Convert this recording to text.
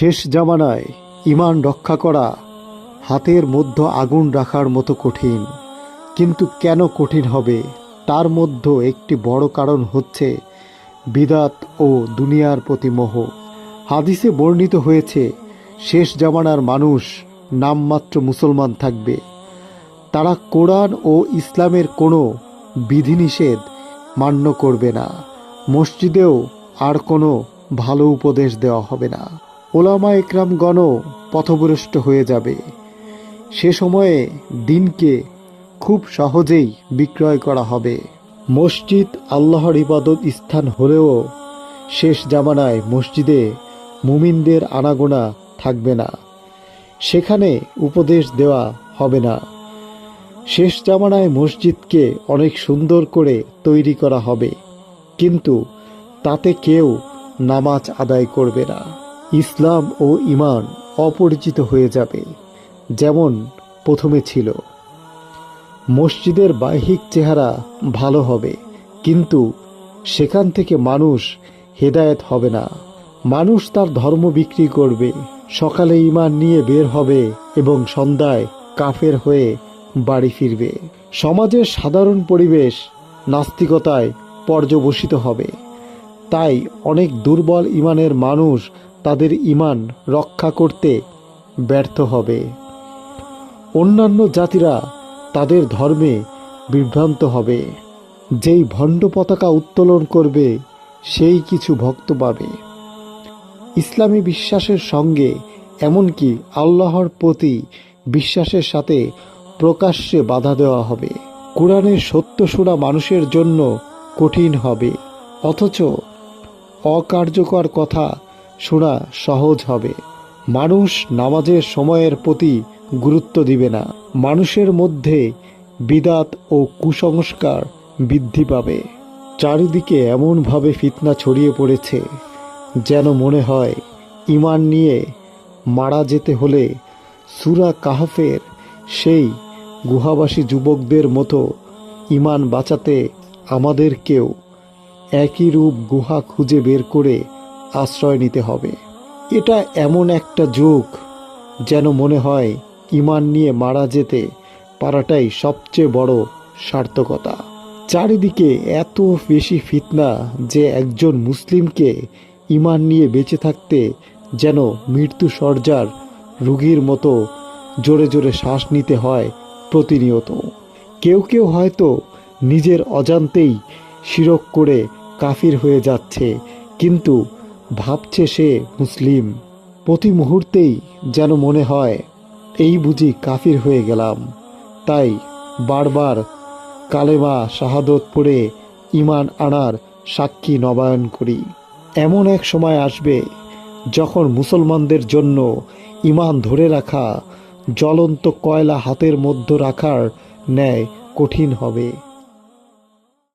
শেষ জামানায় ইমান রক্ষা করা হাতের মধ্যে আগুন রাখার মতো কঠিন। কিন্তু কেন কঠিন হবে? তার মধ্যে একটি বড় কারণ হচ্ছে বিদাত ও দুনিয়ার প্রতি মোহ। হাদিসে বর্ণিত হয়েছে, শেষ জামানার মানুষ নামমাত্র মুসলমান থাকবে। তারা কোরআন ও ইসলামের কোনো বিধিনিষেধ মান্য করবে না। মসজিদেও আর কোনো ভালো উপদেশ দেওয়া হবে না। ওলামা একরামগণও পথভ্রষ্ট হয়ে যাবে। সে সময়ে দিনকে খুব সহজেই বিক্রয় করা হবে। মসজিদ আল্লাহর ইবাদত স্থান হলেও শেষ জামানায় মসজিদে মুমিনদের আনাগোনা থাকবে না। সেখানে উপদেশ দেওয়া হবে না। শেষ জামানায় মসজিদকে অনেক সুন্দর করে তৈরি করা হবে। কিন্তু তাতে কেউ নামাজ আদায় করবে না। ইসলাম ও ইমান অপরিচিত হয়ে যাবে, যেমন প্রথমে ছিল। মসজিদের বাহ্যিক চেহারা ভালো হবে, কিন্তু সেখান থেকে মানুষ হেদায়েত হবে না। মানুষ তার ধর্ম বিক্রি করবে, সকালে ইমান নিয়ে বের হবে এবং সন্ধ্যায় কাফের হয়ে বাড়ি ফিরবে। সমাজের সাধারণ পরিবেশ নাস্তিকতায় পর্যবসিত হবে। তাই অনেক দুর্বল ইমানের মানুষ তাদের ইমান রক্ষা করতে ব্যর্থ হবে। অন্যান্য জাতিরা তাদের ধর্মে বিভ্রান্ত হবে। যেই ভণ্ড পতাকা উত্তোলন করবে, সেই কিছু ভক্ত পাবে। ইসলামী বিশ্বাসের সঙ্গে এমনকি আল্লাহর প্রতি বিশ্বাসের সাথে প্রকাশ্যে বাধা দেওয়া হবে। কোরআনের সত্য শোনা মানুষের জন্য কঠিন হবে। অথচ অকার্যকর কথা শোনা সহজ হবে। মানুষ নামাজের সময়ের প্রতি গুরুত্ব দিবে না। মানুষের মধ্যে বিদাত ও কুসংস্কার বৃদ্ধি পাবে। চারিদিকে এমনভাবে ফিতনা ছড়িয়ে পড়েছে যেন মনে হয় ইমান নিয়ে মারা যেতে হলে সুরা কাহাফের সেই গুহাবাসী যুবকদের মতো ইমান বাঁচাতে আমাদেরকেও একই রূপ গুহা খুঁজে বের করে আশ্রয় নিতে হবে। এটা এমন একটা যুগ যেন মনে হয় ইমান নিয়ে মারা যেতে পারাটাই সবচেয়ে বড় সার্থকতা। চারিদিকে এত বেশি ফিতনা যে একজন মুসলিমকে ইমান নিয়ে বেঁচে থাকতে যেন মৃত্যু সর্জার রুগীর মতো জোরে জোরে শ্বাস নিতে হয় প্রতিনিয়ত। কেউ কেউ হয়তো নিজের অজান্তেই শিরক করে কাফির হয়ে যাচ্ছে, কিন্তু ভাবছে সে মুসলিম। প্রতি মুহূর্তেই যেন মনে হয়, এই বুঝি কাফির হয়ে গেলাম। তাই বারবার কালেমা শাহাদত পড়ে ইমান আনার সাক্ষী নবায়ন করি। এমন এক সময় আসবে যখন মুসলমানদের জন্য ইমান ধরে রাখা, জ্বলন্ত কয়লা হাতের মধ্যে রাখার ন্যায় কঠিন হবে।